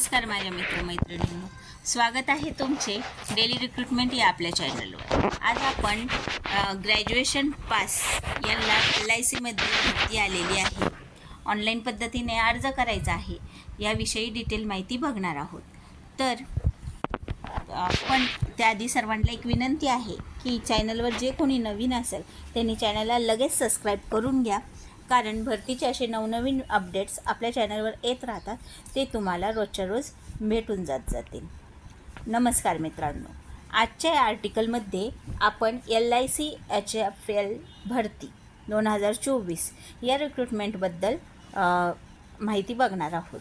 नमस्कार माझ्या मित्रमैत्रिणींनो. स्वागत आहे तुमचे डेली रिक्रुटमेंट या आपल्या चॅनलवर आज आपण ग्रॅज्युएशन पास यांना एल आय सीमध्ये भरती आलेली आहे. ऑनलाईन पद्धतीने अर्ज करायचा आहे. याविषयी डिटेल माहिती बघणार आहोत. तर पण त्याआधी सर्वांना एक विनंती आहे की चॅनलवर जे कोणी नवीन असेल त्यांनी चॅनलला लगेच सबस्क्राईब करून घ्या. कारण भरतीचे असे नवनवीन अपडेट्स आपल्या चॅनलवर येत राहतात ते तुम्हाला रोजच्या रोज भेटून जात जातील. नमस्कार मित्रांनो. आजच्या या आर्टिकलमध्ये आपण L I C H F L भरती दोन हजार चोवीस या रिक्रुटमेंटबद्दल माहिती बघणार आहोत.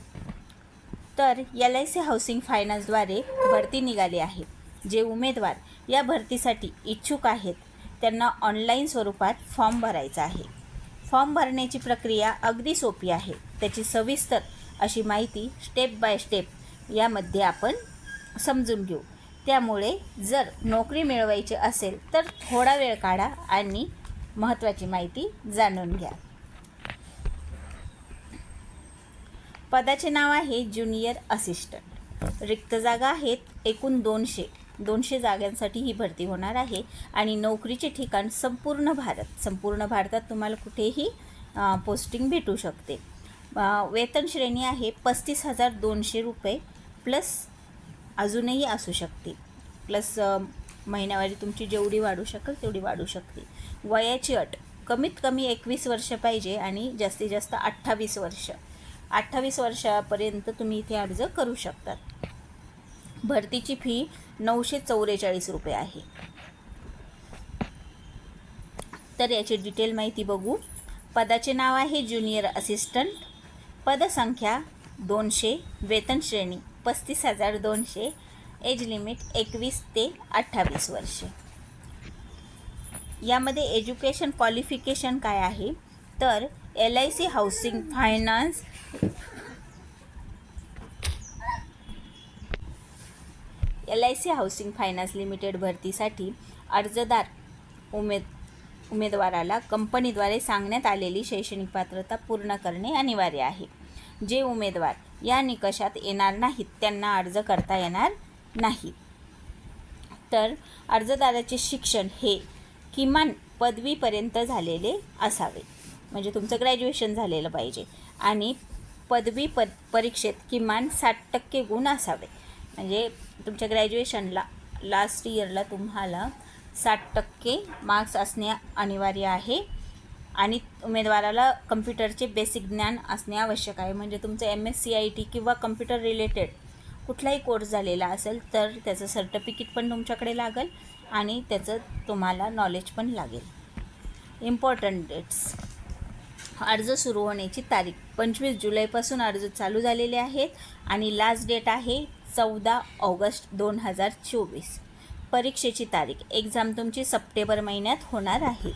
तर एल आय सी हाऊसिंग फायनान्सद्वारे भरती निघाली आहे. जे उमेदवार या भरतीसाठी इच्छुक आहेत त्यांना ऑनलाईन स्वरूपात फॉर्म भरायचा आहे. फॉर्म भरण्याची प्रक्रिया अगदी सोपी आहे. त्याची सविस्तर अशी माहिती स्टेप बाय स्टेप यामध्ये आपण समजून घेऊ. त्यामुळे जर नोकरी मिळवायची असेल तर थोडा वेळ काढा आणि महत्त्वाची माहिती जाणून घ्या. पदाचे नाव आहे ज्युनियर असिस्टंट. रिक्त जागा आहेत एकूण दोनशे. दोनशे जागांसाठी ही भरती होणार आहे. आणि नोकरीचे ठिकाण संपूर्ण भारत संपूर्ण भारतात तुम्हाला कुठेही पोस्टिंग भेटू शकते. वेतन श्रेणी आहे पस्तीस हजार दोनशे रुपये प्लस अजूनही असू शकते. प्लस महिन्यावारी तुमची जेवढी वाढू शकेल तेवढी वाढू शकते. वयाची अट कमीत कमी एकवीस वर्ष पाहिजे आणि जास्तीत जास्त अठ्ठावीस वर्ष. अठ्ठावीस वर्षापर्यंत तुम्ही इथे अर्ज करू शकतात. भरतीची फी नऊशे चौवेचाळीस रुपये आहे. तर याची डिटेल माहिती बघू. पदाचे नाव आहे ज्युनियर असिस्टंट पदसंख्या दोनशे वेतन श्रेणी पस्तीस हजार दोनशे एज लिमिट एकवीस ते अठ्ठावीस वर्षे. यामध्ये एज्युकेशन क्वालिफिकेशन काय आहे? तर L I C housing finance L I C housing finance limited भरतीसाठी अर्जदार उमेद उमेदवाराला कंपनीद्वारे सांगण्यात आलेली शैक्षणिक पात्रता पूर्ण करणे अनिवार्य आहे. जे उमेदवार या निकषात येणार नाहीत त्यांना अर्ज करता येणार नाही. तर अर्जदाराचे शिक्षण हे किमान पदवीपर्यंत झालेले असावे. म्हणजे तुमचं ग्रॅज्युएशन झालेलं पाहिजे आणि पदवी प परीक्षेत किमान साठ टक्के गुण असावे. म्हणजे तुमच्या ग्रॅज्युएशनला लास्ट इयरला तुम्हाला साठ टक्के मार्क्स असणे अनिवार्य आहे आणि उमेदवाराला कम्प्युटरचे बेसिक ज्ञान असणे आवश्यक आहे. म्हणजे तुमचं M S C I T किंवा कम्प्युटर रिलेटेड कुठलाही कोर्स झालेला असेल तर त्याचं सर्टिफिकेट पण तुमच्याकडे लागेल आणि त्याचं तुम्हाला नॉलेज पण लागेल. Important dates. अर्ज सुरू होण्याची तारीख. पंचवीस जुलैपासून अर्ज चालू झालेले आहेत आणि लास्ट डेट आहे चौदा ऑगस्ट दोन हजार चोवीस. परीक्षेची तारीख. एक्झाम तुमची सप्टेंबर महिन्यात होणार आहे.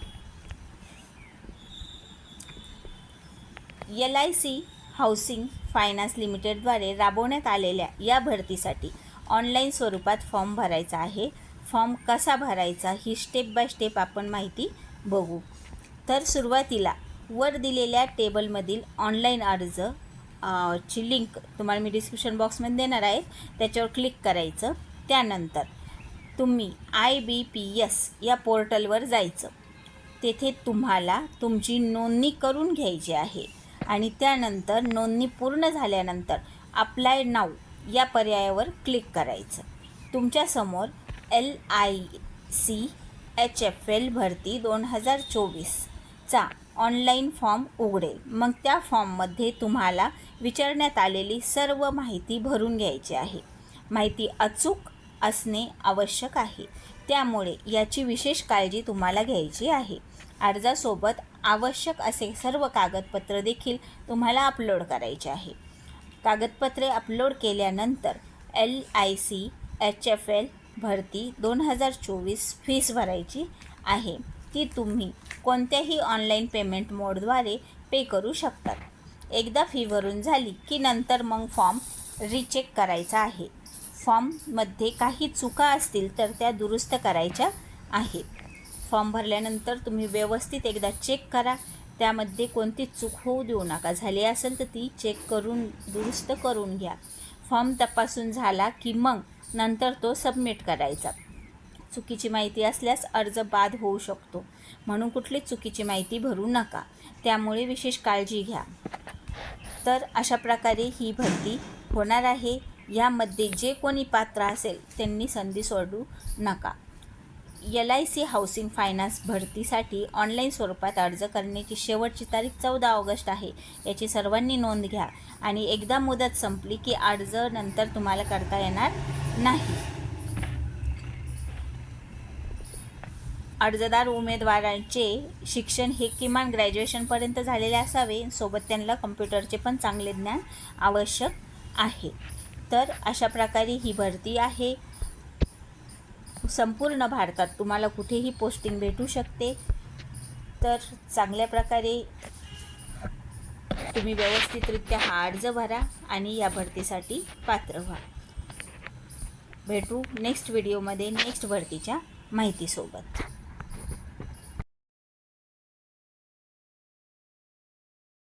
L I C housing finance लिमिटेडद्वारे राबवण्यात आलेल्या या भरतीसाठी ऑनलाईन स्वरूपात फॉर्म भरायचा आहे. फॉर्म कसा भरायचा ही स्टेप बाय स्टेप आपण माहिती बघू. तर सुरुवातीला वर दिलेल्या टेबलमधील ऑनलाईन अर्ज ची लिंक तुम्हाला मी डिस्क्रिप्शन बॉक्समध्ये देणार आहे. त्याच्यावर क्लिक करायचं. त्यानंतर तुम्ही आय बी पी एस या पोर्टलवर जायचं. तेथे तुम्हाला तुमची नोंदणी करून घ्यायची आहे. आणि त्यानंतर नोंदणी पूर्ण झाल्यानंतर अप्लाय नाव या पर्यायावर क्लिक करायचं. तुमच्यासमोर L I C H F L भरती दोन हजार चोवीस. चा ऑनलाईन फॉर्म उघडेल. मग त्या फॉर्ममध्ये तुम्हाला विचारण्यात आलेली सर्व माहिती भरून घ्यायची आहे. माहिती अचूक असणे आवश्यक आहे. त्यामुळे याची विशेष काळजी तुम्हाला घ्यायची आहे. अर्जासोबत आवश्यक असे सर्व कागदपत्र देखील तुम्हाला अपलोड करायचे आहे. कागदपत्रे अपलोड केल्यानंतर L I C H F L भरती दोन हजार चोवीस फीस भरायची आहे. ती तुम्ही कोणत्याही ऑनलाईन पेमेंट मोडद्वारे पे करू शकतात. एकदा फी भरून झाली की नंतर मग फॉर्म रिचेक करायचा आहे. फॉर्ममध्ये काही चुका असतील तर त्या दुरुस्त करायच्या आहेत. फॉर्म भरल्यानंतर तुम्ही व्यवस्थित एकदा चेक करा. त्यामध्ये कोणती चूक होऊ देऊ नका. झाली असेल तर ती चेक करून दुरुस्त करून घ्या. फॉर्म तपासून झाला की मग नंतर तो सबमिट करायचा. चुकीची माहिती असल्यास अर्ज बाद होऊ शकतो. म्हणून कुठलीच चुकीची माहिती भरू नका. त्यामुळे विशेष काळजी घ्या. तर अशा प्रकारे ही भरती होणार आहे. यामध्ये जे कोणी पात्र असेल त्यांनी संधी सोडू नका. L I C housing finance भरतीसाठी ऑनलाईन स्वरूपात अर्ज करण्याची शेवटची तारीख चौदा ऑगस्ट आहे. याची सर्वांनी नोंद घ्या. आणि एकदा मुदत संपली की अर्ज नंतर तुम्हाला करता येणार नाही. अर्जदार उमेदवारांचे शिक्षण हे किमान ग्रॅज्युएशनपर्यंत झालेले असावे. सोबत त्यांना कम्प्युटरचे पण चांगले ज्ञान आवश्यक आहे. तर अशा प्रकारे ही भरती आहे. संपूर्ण भारतात तुम्हाला कुठेही पोस्टिंग भेटू शकते. तर चांगल्या प्रकारे तुम्ही व्यवस्थितरित्या हा अर्ज भरा आणि या भरतीसाठी पात्र व्हा. भेटू नेक्स्ट व्हिडिओमध्ये नेक्स्ट भरतीच्या माहितीसोबत.